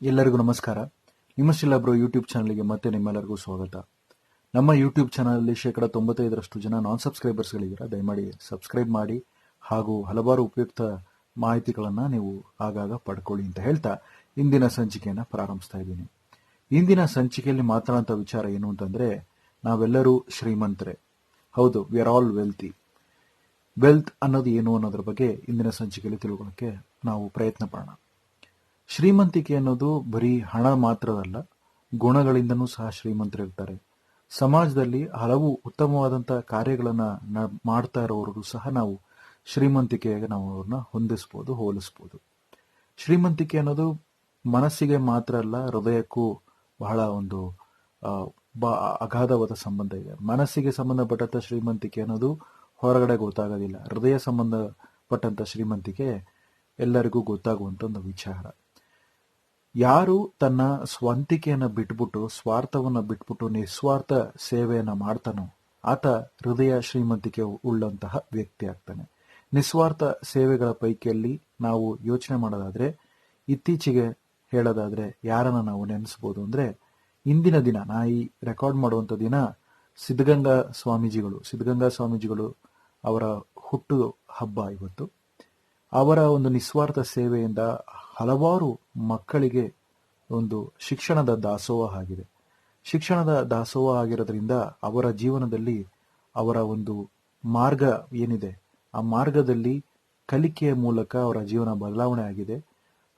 ಎಲ್ಲರಿಗೂ ನಮಸ್ಕಾರ. ನಿಮ್ಮ ಬ್ರೋ ಯೂಟ್ಯೂಬ್ ಚಾನಲ್ಗೆ ಮತ್ತೆ ನಿಮ್ಮೆಲ್ಲರಿಗೂ ಸ್ವಾಗತ. ನಮ್ಮ ಯೂಟ್ಯೂಬ್ ಚಾನಲಲ್ಲಿ ಶೇಕಡ ತೊಂಬತ್ತೈದರಷ್ಟು ಜನ ನಾನ್ ಸಬ್ಸ್ಕ್ರೈಬರ್ಸ್ಗಳಿದ್ದೀರ ದಯಮಾಡಿ ಸಬ್ಸ್ಕ್ರೈಬ್ ಮಾಡಿ ಹಾಗೂ ಹಲವಾರು ಉಪಯುಕ್ತ ಮಾಹಿತಿಗಳನ್ನು ನೀವು ಆಗಾಗ ಪಡ್ಕೊಳ್ಳಿ ಅಂತ ಹೇಳ್ತಾ ಇಂದಿನ ಸಂಚಿಕೆಯನ್ನು ಪ್ರಾರಂಭಿಸ್ತಾ ಇದ್ದೀನಿ. ಇಂದಿನ ಸಂಚಿಕೆಯಲ್ಲಿ ಮಾತನಾಡುವಂಥ ವಿಚಾರ ಏನು ಅಂತಂದ್ರೆ, ನಾವೆಲ್ಲರೂ ಶ್ರೀಮಂತರೇ. ಹೌದು we are all wealthy wealth ಅನ್ನೋದು ಏನು ಅನ್ನೋದ್ರ ಬಗ್ಗೆ ಇಂದಿನ ಸಂಚಿಕೆಯಲ್ಲಿ ತಿಳ್ಕೊಳ್ಳೋಕ್ಕೆ ನಾವು ಪ್ರಯತ್ನ ಪಡೋಣ. ಶ್ರೀಮಂತಿಕೆ ಅನ್ನೋದು ಬರೀ ಹಣ ಮಾತ್ರವಲ್ಲ, ಗುಣಗಳಿಂದನೂ ಸಹ ಶ್ರೀಮಂತರಿರ್ತಾರೆ. ಸಮಾಜದಲ್ಲಿ ಹಲವು ಉತ್ತಮವಾದಂಥ ಕಾರ್ಯಗಳನ್ನು ಮಾಡ್ತಾ ಇರೋರು ಸಹ ನಾವು ಶ್ರೀಮಂತಿಕೆಯಾಗಿ ನಾವು ಅವ್ರನ್ನ ಹೊಂದಿಸ್ಬೋದು, ಹೋಲಿಸ್ಬೋದು. ಶ್ರೀಮಂತಿಕೆ ಅನ್ನೋದು ಮನಸ್ಸಿಗೆ ಮಾತ್ರ ಅಲ್ಲ, ಹೃದಯಕ್ಕೂ ಬಹಳ ಒಂದು ಬಾ, ಅಗಾಧವಾದ ಸಂಬಂಧ ಇದೆ. ಮನಸ್ಸಿಗೆ ಸಂಬಂಧಪಟ್ಟಂಥ ಶ್ರೀಮಂತಿಕೆ ಅನ್ನೋದು ಹೊರಗಡೆ ಗೊತ್ತಾಗೋದಿಲ್ಲ. ಹೃದಯ ಸಂಬಂಧಪಟ್ಟಂಥ ಶ್ರೀಮಂತಿಕೆ ಎಲ್ಲರಿಗೂ ಗೊತ್ತಾಗುವಂಥ ಒಂದು ವಿಚಾರ. ಯಾರು ತನ್ನ ಸ್ವಂತಿಕೆಯನ್ನ ಬಿಟ್ಬಿಟ್ಟು, ಸ್ವಾರ್ಥವನ್ನ ಬಿಟ್ಬಿಟ್ಟು, ನಿಸ್ವಾರ್ಥ ಸೇವೆಯನ್ನು ಮಾಡ್ತಾನೋ, ಆತ ಹೃದಯ ಶ್ರೀಮಂತಿಕೆ ಉಳ್ಳಂತಹ ವ್ಯಕ್ತಿ ಆಗ್ತಾನೆ ನಿಸ್ವಾರ್ಥ ಸೇವೆಗಳ ಪೈಕಿಯಲ್ಲಿ ನಾವು ಯೋಚನೆ ಮಾಡೋದಾದ್ರೆ, ಇತ್ತೀಚೆಗೆ ಹೇಳೋದಾದ್ರೆ, ಯಾರನ್ನ ನಾವು ನೆನೆಸ್ಬೋದು ಅಂದ್ರೆ, ಇಂದಿನ ದಿನ, ನಾ ಈ ರೆಕಾರ್ಡ್ ಮಾಡುವಂತ ದಿನ ಸಿದ್ಧಗಂಗಾ ಸ್ವಾಮೀಜಿಗಳು ಸಿದ್ಧಗಂಗಾ ಸ್ವಾಮೀಜಿಗಳು ಅವರ ಹುಟ್ಟು ಹಬ್ಬ ಇವತ್ತು. ಅವರ ಒಂದು ನಿಸ್ವಾರ್ಥ ಸೇವೆಯಿಂದ ಹಲವಾರು ಮಕ್ಕಳಿಗೆ ಒಂದು ಶಿಕ್ಷಣದ ದಾಸೋಹ ಆಗಿದೆ. ಶಿಕ್ಷಣದ ದಾಸೋಹ ಆಗಿರೋದ್ರಿಂದ ಅವರ ಜೀವನದಲ್ಲಿ ಅವರ ಒಂದು ಮಾರ್ಗ ಏನಿದೆ, ಆ ಮಾರ್ಗದಲ್ಲಿ ಕಲಿಕೆಯ ಮೂಲಕ ಅವರ ಜೀವನ ಬದಲಾವಣೆ ಆಗಿದೆ.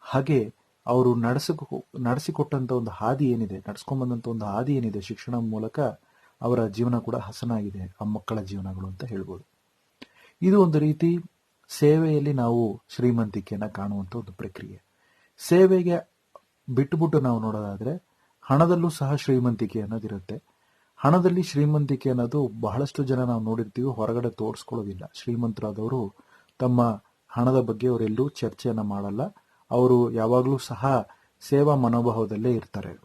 ಹಾಗೆ ಅವರು ನಡೆಸಿಕೊ ನಡೆಸಿಕೊಟ್ಟಂಥ ಒಂದು ಹಾದಿ ಏನಿದೆ ನಡೆಸ್ಕೊಂಡ್ಬಂದಂಥ ಒಂದು ಹಾದಿ ಏನಿದೆ ಶಿಕ್ಷಣ ಮೂಲಕ ಅವರ ಜೀವನ ಕೂಡ ಹಸನಾಗಿದೆ, ಆ ಮಕ್ಕಳ ಜೀವನಗಳು ಅಂತ ಹೇಳ್ಬೋದು. ಇದು ಒಂದು ರೀತಿ ಸೇವೆಯಲ್ಲಿ ನಾವು ಶ್ರೀಮಂತಿಕೆಯನ್ನು ಕಾಣುವಂತ ಒಂದು ಪ್ರಕ್ರಿಯೆ. ಸೇವೆಗೆ ಬಿಟ್ಟುಬಿಟ್ಟು ನಾವು ನೋಡೋದಾದ್ರೆ, ಹಣದಲ್ಲೂ ಸಹ ಶ್ರೀಮಂತಿಕೆ ಅನ್ನೋದಿರುತ್ತೆ ಹಣದಲ್ಲಿ ಶ್ರೀಮಂತಿಕೆ ಅನ್ನೋದು ಬಹಳಷ್ಟು ಜನ ನಾವು ನೋಡಿರ್ತೀವಿ, ಹೊರಗಡೆ ತೋರಿಸ್ಕೊಳ್ಳೋದಿಲ್ಲ. ಶ್ರೀಮಂತರಾದವರು ತಮ್ಮ ಹಣದ ಬಗ್ಗೆ ಅವರೆಲ್ಲೂ ಚರ್ಚೆಯನ್ನ ಮಾಡಲ್ಲ. ಅವರು ಯಾವಾಗಲೂ ಸಹ ಸೇವಾ ಮನೋಭಾವದಲ್ಲೇ ಇರ್ತಾರೆ.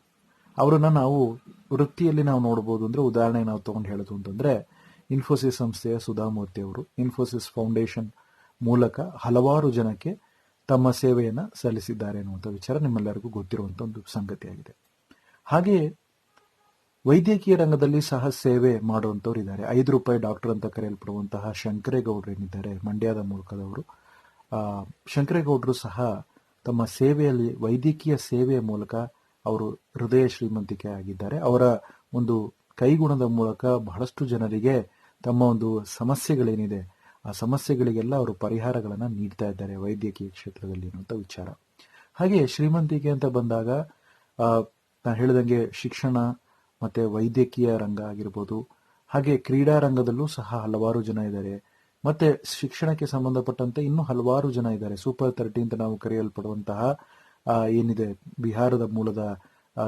ಅವರನ್ನು ನಾವು ವೃತ್ತಿಯಲ್ಲಿ ನಾವು ನೋಡ್ಬೋದು ಅಂದ್ರೆ, ಉದಾಹರಣೆ ನಾವು ತೊಗೊಂಡು ಹೇಳೋದು ಅಂತಂದ್ರೆ, ಇನ್ಫೋಸಿಸ್ ಸಂಸ್ಥೆಯ ಸುಧಾಮೂರ್ತಿ ಅವರು, ಇನ್ಫೋಸಿಸ್ ಫೌಂಡೇಶನ್ ಮೂಲಕ ಹಲವಾರು ಜನಕ್ಕೆ ತಮ್ಮ ಸೇವೆಯನ್ನು ಸಲ್ಲಿಸಿದ್ದಾರೆ ಅನ್ನುವಂಥ ವಿಚಾರ ನಿಮ್ಮೆಲ್ಲರಿಗೂ ಗೊತ್ತಿರುವಂಥ ಒಂದು ಸಂಗತಿಯಾಗಿದೆ. ಹಾಗೆಯೇ ವೈದ್ಯಕೀಯ ರಂಗದಲ್ಲಿ ಸಹ ಸೇವೆ ಮಾಡುವಂಥವ್ರು ಇದ್ದಾರೆ. ಐದು ರೂಪಾಯಿ ಡಾಕ್ಟರ್ ಅಂತ ಕರೆಯಲ್ಪಡುವಂತಹ ಶಂಕರೇಗೌಡರು ಏನಿದ್ದಾರೆ, ಮಂಡ್ಯದ ಮೂಲಕದವರು. ಶಂಕರೇಗೌಡರು ಸಹ ತಮ್ಮ ಸೇವೆಯಲ್ಲಿ, ವೈದ್ಯಕೀಯ ಸೇವೆಯ ಮೂಲಕ ಅವರು ಹೃದಯ ಶ್ರೀಮಂತಿಕೆ ಆಗಿದ್ದಾರೆ. ಅವರ ಒಂದು ಕೈಗುಣದ ಮೂಲಕ ಬಹಳಷ್ಟು ಜನರಿಗೆ ತಮ್ಮ ಒಂದು ಸಮಸ್ಯೆಗಳೇನಿದೆ ಆ ಸಮಸ್ಯೆಗಳಿಗೆಲ್ಲ ಅವರು ಪರಿಹಾರಗಳನ್ನ ನೀಡ್ತಾ ಇದ್ದಾರೆ ವೈದ್ಯಕೀಯ ಕ್ಷೇತ್ರದಲ್ಲಿ ಅನ್ನುವಂಥ ವಿಚಾರ. ಹಾಗೆ ಶ್ರೀಮಂತಿಕೆ ಅಂತ ಬಂದಾಗ ನಾನು ಹೇಳಿದಂಗೆ ಶಿಕ್ಷಣ ಮತ್ತೆ ವೈದ್ಯಕೀಯ ರಂಗ ಆಗಿರ್ಬೋದು, ಹಾಗೆ ಕ್ರೀಡಾ ರಂಗದಲ್ಲೂ ಸಹ ಹಲವಾರು ಜನ ಇದ್ದಾರೆ. ಮತ್ತೆ ಶಿಕ್ಷಣಕ್ಕೆ ಸಂಬಂಧಪಟ್ಟಂತೆ ಇನ್ನೂ ಹಲವಾರು ಜನ ಇದ್ದಾರೆ. ಸೂಪರ್ ತರ್ಟಿ ಅಂತ ನಾವು ಕರೆಯಲ್ಪಡುವಂತಹ ಏನಿದೆ, ಬಿಹಾರದ ಮೂಲದ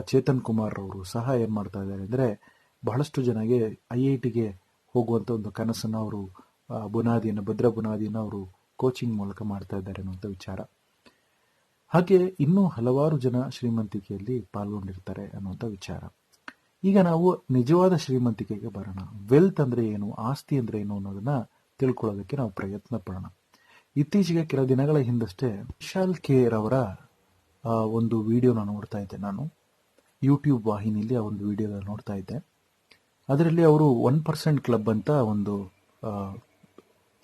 ಚೇತನ್ ಕುಮಾರ್ ಅವರು ಸಹ ಏನು ಮಾಡ್ತಾ ಇದ್ದಾರೆ ಅಂದರೆ ಬಹಳಷ್ಟು ಜನಗೆ ಐ ಐ ಟಿಗೆ ಹೋಗುವಂತ ಒಂದು ಕನಸನ್ನ ಅವರು ಬುನಾದಿಯನ್ನು, ಭದ್ರ ಬುನಾದಿಯನ್ನು ಅವರು ಕೋಚಿಂಗ್ ಮೂಲಕ ಮಾಡ್ತಾ ಇದ್ದಾರೆ ಅನ್ನುವಂಥ ವಿಚಾರ. ಹಾಗೆ ಇನ್ನೂ ಹಲವಾರು ಜನ ಶ್ರೀಮಂತಿಕೆಯಲ್ಲಿ ಪಾಲ್ಗೊಂಡಿರ್ತಾರೆ ಅನ್ನುವಂಥ ವಿಚಾರ. ಈಗ ನಾವು ನಿಜವಾದ ಶ್ರೀಮಂತಿಕೆಗೆ ಬರೋಣ. ವೆಲ್ತ್ ಅಂದ್ರೆ ಏನು? ಆಸ್ತಿ ಅಂದ್ರೆ ಏನು ಅನ್ನೋದನ್ನ ತಿಳ್ಕೊಳ್ಳೋದಕ್ಕೆ ನಾವು ಪ್ರಯತ್ನ ಪಡೋಣ. ಇತ್ತೀಚೆಗೆ ಕೆಲ ದಿನಗಳ ಹಿಂದಷ್ಟೇ ವಿಶಾಲ್ ಕೇರ್ ಅವರ ಒಂದು ವಿಡಿಯೋನ ನೋಡ್ತಾ ಇದ್ದೆ ನಾನು. ಯೂಟ್ಯೂಬ್ ವಾಹಿನಿಯಲ್ಲಿ ಆ ಒಂದು ವಿಡಿಯೋನ ನೋಡ್ತಾ ಇದ್ದೆ. ಅದರಲ್ಲಿ ಅವರು ಒನ್ ಪರ್ಸೆಂಟ್ ಕ್ಲಬ್ ಅಂತ ಒಂದು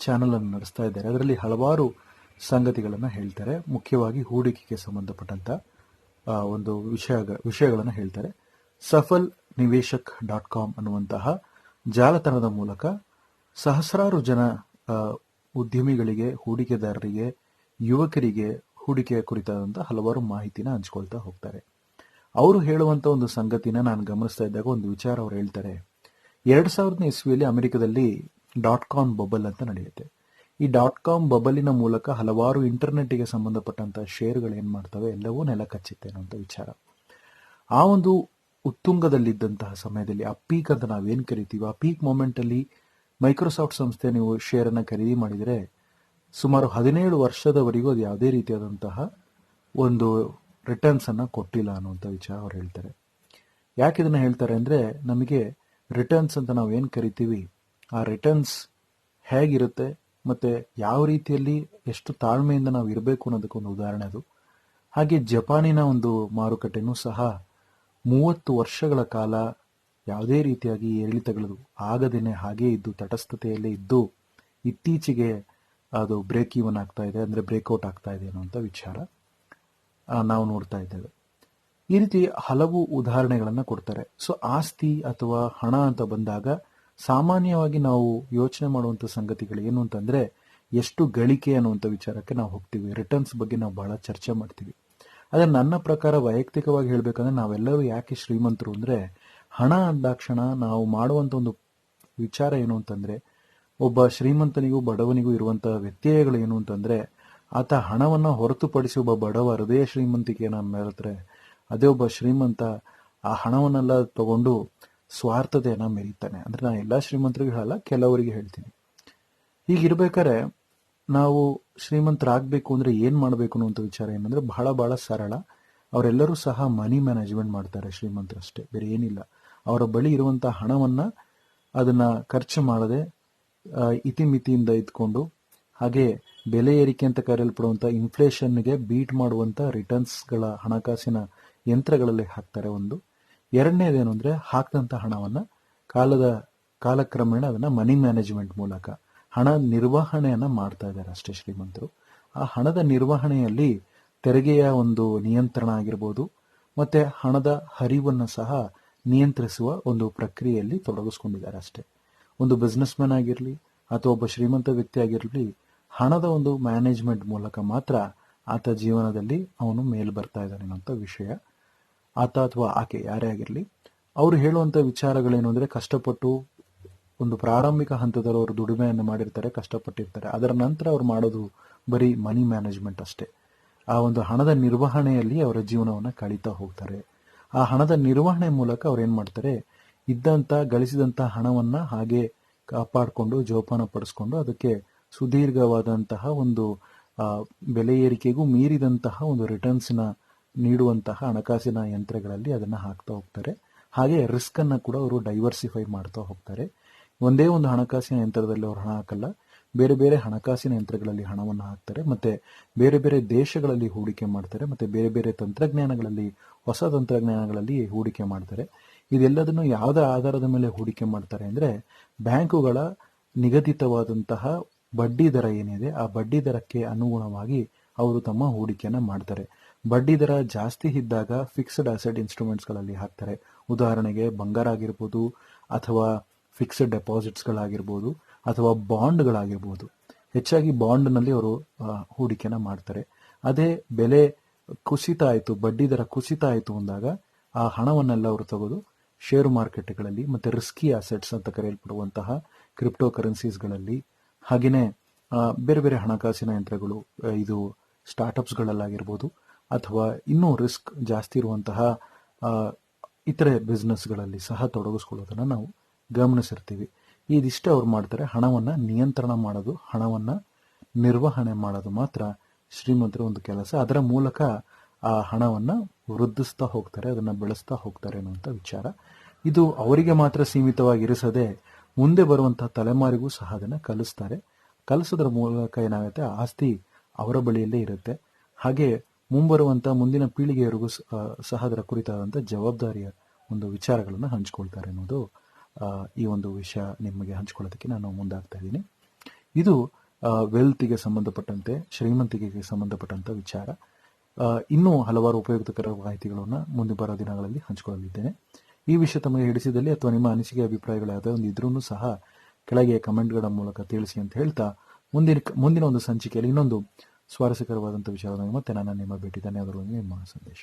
ಚಾನಲ್ ಅನ್ನು ನಡೆಸ್ತಾ ಇದ್ದಾರೆ. ಅದರಲ್ಲಿ ಹಲವಾರು ಸಂಗತಿಗಳನ್ನು ಹೇಳ್ತಾರೆ. ಮುಖ್ಯವಾಗಿ ಹೂಡಿಕೆಗೆ ಸಂಬಂಧಪಟ್ಟಂತ ಒಂದು ವಿಷಯ ವಿಷಯಗಳನ್ನು ಹೇಳ್ತಾರೆ. ಸಫಲ್ ನಿವೇಶಕ್ ಡಾಟ್ ಕಾಮ್ ಅನ್ನುವಂತಹ ಜಾಲತಾಣದ ಮೂಲಕ ಸಹಸ್ರಾರು ಜನ ಉದ್ಯಮಿಗಳಿಗೆ, ಹೂಡಿಕೆದಾರರಿಗೆ, ಯುವಕರಿಗೆ ಹೂಡಿಕೆಯ ಕುರಿತಾದಂಥ ಹಲವಾರು ಮಾಹಿತಿನ ಹಂಚ್ಕೊಳ್ತಾ ಹೋಗ್ತಾರೆ. ಅವರು ಹೇಳುವಂತ ಒಂದು ಸಂಗತಿನ ನಾನು ಗಮನಿಸ್ತಾ ಇದ್ದಾಗ ಒಂದು ವಿಚಾರ ಅವ್ರು ಹೇಳ್ತಾರೆ. ಎರಡು ಸಾವಿರದ ಇಸ್ವಿಯಲ್ಲಿ ಅಮೆರಿಕದಲ್ಲಿ ಡಾಟ್ ಕಾಮ್ ಬಬಲ್ ಅಂತ ನಡೆಯುತ್ತೆ. ಈ ಡಾಟ್ ಕಾಮ್ ಬಬಲಿನ ಮೂಲಕ ಹಲವಾರು ಇಂಟರ್ನೆಟ್ಗೆ ಸಂಬಂಧಪಟ್ಟಂತ ಶೇರ್ಗಳು ಏನ್ ಮಾಡ್ತವೆ? ಎಲ್ಲವೂ ನೆಲ ಕಚ್ಚುತ್ತೆ ಅನ್ನುವಂಥ ವಿಚಾರ. ಆ ಒಂದು ಉತ್ತುಂಗದಲ್ಲಿದ್ದಂತಹ ಸಮಯದಲ್ಲಿ, ಆ ಪೀಕ್ ಅಂತ ನಾವೇನ್ ಕರಿತೀವಿ, ಆ ಪೀಕ್ ಮೂಮೆಂಟ್ ಅಲ್ಲಿ ಮೈಕ್ರೋಸಾಫ್ಟ್ ಸಂಸ್ಥೆ ನೀವು ಶೇರ್ ಅನ್ನ ಖರೀದಿ ಮಾಡಿದರೆ ಸುಮಾರು ಹದಿನೇಳು ವರ್ಷದವರೆಗೂ ಅದು ಯಾವುದೇ ರೀತಿಯಾದಂತಹ ಒಂದು ರಿಟರ್ನ್ಸ್ ಅನ್ನ ಕೊಟ್ಟಿಲ್ಲ ಅನ್ನುವಂಥ ವಿಚಾರ ಅವ್ರು ಹೇಳ್ತಾರೆ. ಯಾಕೆ ಇದನ್ನ ಹೇಳ್ತಾರೆ ಅಂದ್ರೆ, ನಮಗೆ ರಿಟರ್ನ್ಸ್ ಅಂತ ನಾವು ಏನ್ ಕರಿತೀವಿ? ಆ ರಿಟರ್ನ್ಸ್ ಹೇಗಿರುತ್ತೆ, ಮತ್ತೆ ಯಾವ ರೀತಿಯಲ್ಲಿ ಎಷ್ಟು ತಾಳ್ಮೆಯಿಂದ ನಾವು ಇರಬೇಕು ಅನ್ನೋದಕ್ಕೊಂದು ಉದಾಹರಣೆ ಅದು. ಹಾಗೆ ಜಪಾನಿನ ಒಂದು ಮಾರುಕಟ್ಟೆನೂ ಸಹ ಮೂವತ್ತು ವರ್ಷಗಳ ಕಾಲ ಯಾವುದೇ ರೀತಿಯಾಗಿ ಏರಿಳಿತಗಳು ಆಗದೇನೆ ಹಾಗೇ ಇದ್ದು, ತಟಸ್ಥತೆಯಲ್ಲೇ ಇದ್ದು, ಇತ್ತೀಚೆಗೆ ಅದು ಬ್ರೇಕ್ ಈವನ್ ಆಗ್ತಾ ಇದೆ, ಅಂದರೆ ಬ್ರೇಕ್ಔಟ್ ಆಗ್ತಾ ಇದೆ ಅನ್ನುವಂಥ ವಿಚಾರ ನಾವು ನೋಡ್ತಾ ಇದ್ದೇವೆ. ಈ ರೀತಿ ಹಲವು ಉದಾಹರಣೆಗಳನ್ನು ಕೊಡ್ತಾರೆ. ಸೊ, ಆಸ್ತಿ ಅಥವಾ ಹಣ ಅಂತ ಬಂದಾಗ ಸಾಮಾನ್ಯವಾಗಿ ನಾವು ಯೋಚನೆ ಮಾಡುವಂಥ ಸಂಗತಿಗಳು ಏನು ಅಂತಂದ್ರೆ, ಎಷ್ಟು ಗಳಿಕೆ ಅನ್ನುವಂಥ ವಿಚಾರಕ್ಕೆ ನಾವು ಹೋಗ್ತೀವಿ. ರಿಟರ್ನ್ಸ್ ಬಗ್ಗೆ ನಾವು ಬಹಳ ಚರ್ಚೆ ಮಾಡ್ತೀವಿ. ಆದರೆ ನನ್ನ ಪ್ರಕಾರ ವೈಯಕ್ತಿಕವಾಗಿ ಹೇಳಬೇಕಂದ್ರೆ ನಾವೆಲ್ಲರೂ ಯಾಕೆ ಶ್ರೀಮಂತರು ಅಂದ್ರೆ, ಹಣ ಅಂದಾಕ್ಷಣ ನಾವು ಮಾಡುವಂಥ ಒಂದು ವಿಚಾರ ಏನು ಅಂತಂದ್ರೆ, ಒಬ್ಬ ಶ್ರೀಮಂತನಿಗೂ ಬಡವನಿಗೂ ಇರುವಂಥ ವ್ಯತ್ಯಯಗಳು ಏನು ಅಂತಂದ್ರೆ, ಆತ ಹಣವನ್ನ ಹೊರತುಪಡಿಸಿ ಒಬ್ಬ ಬಡವ ಹೃದಯ ಶ್ರೀಮಂತಿಕೆಯನ್ನ ಹೇಳ್ತಾರೆ ಅದೇ ಒಬ್ಬ ಶ್ರೀಮಂತ ಆ ಹಣವನ್ನೆಲ್ಲ ತಗೊಂಡು ಸ್ವಾರ್ಥತೆಯನ್ನ ಮೆರೀತಾನೆ. ಅಂದ್ರೆ ನಾನು ಎಲ್ಲಾ ಶ್ರೀಮಂತರಿಗೆ ಹೇಳಲ್ಲ, ಕೆಲವರಿಗೆ ಹೇಳ್ತೀನಿ. ಹೀಗಿರ್ಬೇಕಾದ್ರೆ ನಾವು ಶ್ರೀಮಂತರಾಗಬೇಕು ಅಂದ್ರೆ ಏನು ಮಾಡಬೇಕು ಅನ್ನುವಂಥ ವಿಚಾರ ಏನಂದ್ರೆ ಬಹಳ ಬಹಳ ಸರಳ. ಅವರೆಲ್ಲರೂ ಸಹ ಮನಿ ಮ್ಯಾನೇಜ್ಮೆಂಟ್ ಮಾಡ್ತಾರೆ ಶ್ರೀಮಂತರಷ್ಟೇ, ಬೇರೆ ಏನಿಲ್ಲ. ಅವರ ಬಳಿ ಇರುವಂಥ ಹಣವನ್ನ ಅದನ್ನ ಖರ್ಚು ಮಾಡದೆ ಇತಿಮಿತಿಯಿಂದ ಇದ್ಕೊಂಡು, ಹಾಗೆ ಬೆಲೆ ಏರಿಕೆ ಅಂತ ಕರೆಯಲ್ಪಡುವಂಥ ಇನ್ಫ್ಲೇಷನ್ಗೆ ಬೀಟ್ ಮಾಡುವಂತ ರಿಟರ್ನ್ಸ್ಗಳ ಹಣಕಾಸಿನ ಯಂತ್ರಗಳಲ್ಲಿ ಹಾಕ್ತಾರೆ ಒಂದು. ಎರಡನೇದೇನು ಅಂದರೆ ಹಾಕಿದಂಥ ಹಣವನ್ನ ಕಾಲದ ಕಾಲಕ್ರಮೇಣ ಅದನ್ನ ಮನಿ ಮ್ಯಾನೇಜ್ಮೆಂಟ್ ಮೂಲಕ ಹಣ ನಿರ್ವಹಣೆಯನ್ನು ಮಾಡ್ತಾ ಇದ್ದಾರೆ ಅಷ್ಟೇ ಶ್ರೀಮಂತರು. ಆ ಹಣದ ನಿರ್ವಹಣೆಯಲ್ಲಿ ತೆರಿಗೆಯ ಒಂದು ನಿಯಂತ್ರಣ ಆಗಿರ್ಬೋದು, ಮತ್ತೆ ಹಣದ ಹರಿವನ್ನು ಸಹ ನಿಯಂತ್ರಿಸುವ ಒಂದು ಪ್ರಕ್ರಿಯೆಯಲ್ಲಿ ತೊಡಗಿಸ್ಕೊಂಡಿದ್ದಾರೆ ಅಷ್ಟೇ. ಒಂದು ಬಿಸ್ನೆಸ್ ಮ್ಯಾನ್ ಆಗಿರಲಿ ಅಥವಾ ಒಬ್ಬ ಶ್ರೀಮಂತ ವ್ಯಕ್ತಿ ಆಗಿರಲಿ, ಹಣದ ಒಂದು ಮ್ಯಾನೇಜ್ಮೆಂಟ್ ಮೂಲಕ ಮಾತ್ರ ಆತ ಜೀವನದಲ್ಲಿ ಅವನು ಮೇಲ್ ಬರ್ತಾ ಇದ್ದಾನೆ ಅನ್ನೋಂಥ ವಿಷಯ ಆತ ಅಥವಾ ಆಕೆ ಯಾರೇ ಆಗಿರಲಿ, ಅವರು ಹೇಳುವಂಥ ವಿಚಾರಗಳೇನು ಅಂದರೆ, ಕಷ್ಟಪಟ್ಟು ಒಂದು ಪ್ರಾರಂಭಿಕ ಹಂತದಲ್ಲಿ ಅವರು ದುಡಿಮೆಯನ್ನು ಮಾಡಿರ್ತಾರೆ, ಕಷ್ಟಪಟ್ಟಿರ್ತಾರೆ. ಅದರ ನಂತರ ಅವ್ರು ಮಾಡೋದು ಬರೀ ಮನಿ ಮ್ಯಾನೇಜ್ಮೆಂಟ್ ಅಷ್ಟೇ. ಆ ಒಂದು ಹಣದ ನಿರ್ವಹಣೆಯಲ್ಲಿ ಅವರ ಜೀವನವನ್ನು ಕಳೀತಾ ಹೋಗ್ತಾರೆ. ಆ ಹಣದ ನಿರ್ವಹಣೆ ಮೂಲಕ ಅವ್ರು ಏನು ಮಾಡ್ತಾರೆ ಇದ್ದಂಥ ಗಳಿಸಿದಂಥ ಹಣವನ್ನು ಹಾಗೆ ಕಾಪಾಡಿಕೊಂಡು, ಜೋಪಾನ ಪಡಿಸ್ಕೊಂಡು, ಅದಕ್ಕೆ ಸುದೀರ್ಘವಾದಂತಹ ಒಂದು ಬೆಲೆ ಏರಿಕೆಗೂ ಮೀರಿದಂತಹ ಒಂದು ರಿಟರ್ನ್ಸ್ನ ನೀಡುವಂತಹ ಹಣಕಾಸಿನ ಯಂತ್ರಗಳಲ್ಲಿ ಅದನ್ನ ಹಾಕ್ತಾ ಹೋಗ್ತಾರೆ. ಹಾಗೆ ರಿಸ್ಕನ್ನು ಕೂಡ ಅವರು ಡೈವರ್ಸಿಫೈ ಮಾಡ್ತಾ ಹೋಗ್ತಾರೆ. ಒಂದೇ ಒಂದು ಹಣಕಾಸಿನ ಯಂತ್ರದಲ್ಲಿ ಅವರು ಹಣ ಹಾಕಲ್ಲ, ಬೇರೆ ಬೇರೆ ಹಣಕಾಸಿನ ಯಂತ್ರಗಳಲ್ಲಿ ಹಣವನ್ನು ಹಾಕ್ತಾರೆ, ಮತ್ತೆ ಬೇರೆ ಬೇರೆ ದೇಶಗಳಲ್ಲಿ ಹೂಡಿಕೆ ಮಾಡ್ತಾರೆ, ಮತ್ತೆ ಬೇರೆ ಬೇರೆ ತಂತ್ರಜ್ಞಾನಗಳಲ್ಲಿ, ಹೊಸ ತಂತ್ರಜ್ಞಾನಗಳಲ್ಲಿ ಹೂಡಿಕೆ ಮಾಡ್ತಾರೆ. ಇದೆಲ್ಲದನ್ನು ಯಾವುದೇ ಆಧಾರದ ಮೇಲೆ ಹೂಡಿಕೆ ಮಾಡ್ತಾರೆ ಅಂದ್ರೆ ಬ್ಯಾಂಕುಗಳ ನಿಗದಿತವಾದಂತಹ ಬಡ್ಡಿ ದರ ಏನಿದೆ, ಆ ಬಡ್ಡಿ ದರಕ್ಕೆ ಅನುಗುಣವಾಗಿ ಅವರು ತಮ್ಮ ಹೂಡಿಕೆಯನ್ನು ಮಾಡ್ತಾರೆ. ಬಡ್ಡಿ ದರ ಜಾಸ್ತಿ ಇದ್ದಾಗ ಫಿಕ್ಸ್ಡ್ ಅಸೆಟ್ ಇನ್ಸ್ಟ್ರೂಮೆಂಟ್ಸ್ಗಳಲ್ಲಿ ಹಾಕ್ತಾರೆ. ಉದಾಹರಣೆಗೆ ಬಂಗಾರ ಆಗಿರ್ಬೋದು ಅಥವಾ ಫಿಕ್ಸ್ಡ್ ಡೆಪಾಸಿಟ್ಸ್ಗಳಾಗಿರ್ಬೋದು ಅಥವಾ ಬಾಂಡ್ಗಳಾಗಿರ್ಬೋದು ಹೆಚ್ಚಾಗಿ ಬಾಂಡ್ನಲ್ಲಿ ಅವರು ಹೂಡಿಕೆನ ಮಾಡ್ತಾರೆ. ಅದೇ ಬೆಲೆ ಕುಸಿತ ಆಯಿತು, ಬಡ್ಡಿ ದರ ಕುಸಿತ ಆಯಿತು ಅಂದಾಗ ಆ ಹಣವನ್ನೆಲ್ಲ ಅವರು ತಗೋದು ಶೇರು ಮಾರ್ಕೆಟ್ಗಳಲ್ಲಿ ಮತ್ತು ರಿಸ್ಕಿ ಅಸೆಟ್ಸ್ ಅಂತ ಕರೆಯಲ್ಪಡುವಂತಹ ಕ್ರಿಪ್ಟೋ ಕರೆನ್ಸೀಸ್ಗಳಲ್ಲಿ ಹಾಗೆಯೇ ಬೇರೆ ಬೇರೆ ಹಣಕಾಸಿನ ಯಂತ್ರಗಳು ಇದು ಸ್ಟಾರ್ಟಪ್ಸ್ಗಳಲ್ಲಾಗಿರ್ಬೋದು ಅಥವಾ ಇನ್ನೂ ರಿಸ್ಕ್ ಜಾಸ್ತಿ ಇರುವಂತಹ ಇತರೆ ಬಿಸ್ನೆಸ್ಗಳಲ್ಲಿ ಸಹ ತೊಡಗಿಸ್ಕೊಳ್ಳೋದನ್ನು ನಾವು ಗಮನಿಸಿರ್ತೀವಿ. ಇದಿಷ್ಟೇ ಅವ್ರು ಮಾಡ್ತಾರೆ. ಹಣವನ್ನ ನಿಯಂತ್ರಣ ಮಾಡೋದು, ಹಣವನ್ನ ನಿರ್ವಹಣೆ ಮಾಡೋದು ಮಾತ್ರ ಶ್ರೀಮಂತರ ಒಂದು ಕೆಲಸ. ಅದರ ಮೂಲಕ ಆ ಹಣವನ್ನ ವೃದ್ಧಿಸ್ತಾ ಹೋಗ್ತಾರೆ, ಅದನ್ನ ಬೆಳೆಸ್ತಾ ಹೋಗ್ತಾರೆ ಅನ್ನುವಂಥ ವಿಚಾರ. ಇದು ಅವರಿಗೆ ಮಾತ್ರ ಸೀಮಿತವಾಗಿರಿಸದೆ ಮುಂದೆ ಬರುವಂತಹ ತಲೆಮಾರಿಗೂ ಸಹ ಅದನ್ನು ಕಲಿಸ್ತಾರೆ. ಕಲಿಸೋದ್ರ ಮೂಲಕ ಏನಾಗುತ್ತೆ? ಆಸ್ತಿ ಅವರ ಬಳಿಯಲ್ಲೇ ಇರುತ್ತೆ. ಹಾಗೆ ಮುಂಬರುವಂತ ಮುಂದಿನ ಪೀಳಿಗೆಯವರೆಗೂ ಸಹ ಅದರ ಕುರಿತಾದಂಥ ಜವಾಬ್ದಾರಿಯ ಒಂದು ವಿಚಾರಗಳನ್ನು ಹಂಚ್ಕೊಳ್ತಾರೆ ಅನ್ನೋದು ಈ ಒಂದು ವಿಷಯ ನಿಮಗೆ ಹಂಚ್ಕೊಳ್ಳೋದಕ್ಕೆ ನಾನು ಮುಂದಾಗ್ತಾ ಇದ್ದೀನಿ. ಇದು ವೆಲ್ತ್ಗೆ ಸಂಬಂಧಪಟ್ಟಂತೆ, ಶ್ರೀಮಂತಿಕೆಗೆ ಸಂಬಂಧಪಟ್ಟಂತ ವಿಚಾರ. ಇನ್ನೂ ಹಲವಾರು ಉಪಯುಕ್ತಕರ ಮಾಹಿತಿಗಳನ್ನು ಮುಂದೆ ಬರೋ ದಿನಗಳಲ್ಲಿ ಹಂಚಿಕೊಳ್ಳಲಿದ್ದೇನೆ. ಈ ವಿಷಯ ತಮಗೆ ಹಿಡಿಸಿದಲ್ಲಿ ಅಥವಾ ನಿಮ್ಮ ಅನಿಸಿಕೆ ಅಭಿಪ್ರಾಯಗಳು ಒಂದು ಇದ್ರೂ ಸಹ ಕೆಳಗೆ ಕಮೆಂಟ್ಗಳ ಮೂಲಕ ತಿಳಿಸಿ ಅಂತ ಹೇಳ್ತಾ, ಮುಂದಿನ ಮುಂದಿನ ಒಂದು ಸಂಚಿಕೆಯಲ್ಲಿ ಇನ್ನೊಂದು ಸ್ವಾರಸ್ಯಕರವಾದಂಥ ವಿಚಾರವಾಗಿ ಮತ್ತೆ ನಾನು ನಿಮ್ಮ ಭೇಟಿ ಧನ್ಯವಾದಗಳು ನಿಮ್ಮ ಸಂದೇಶ.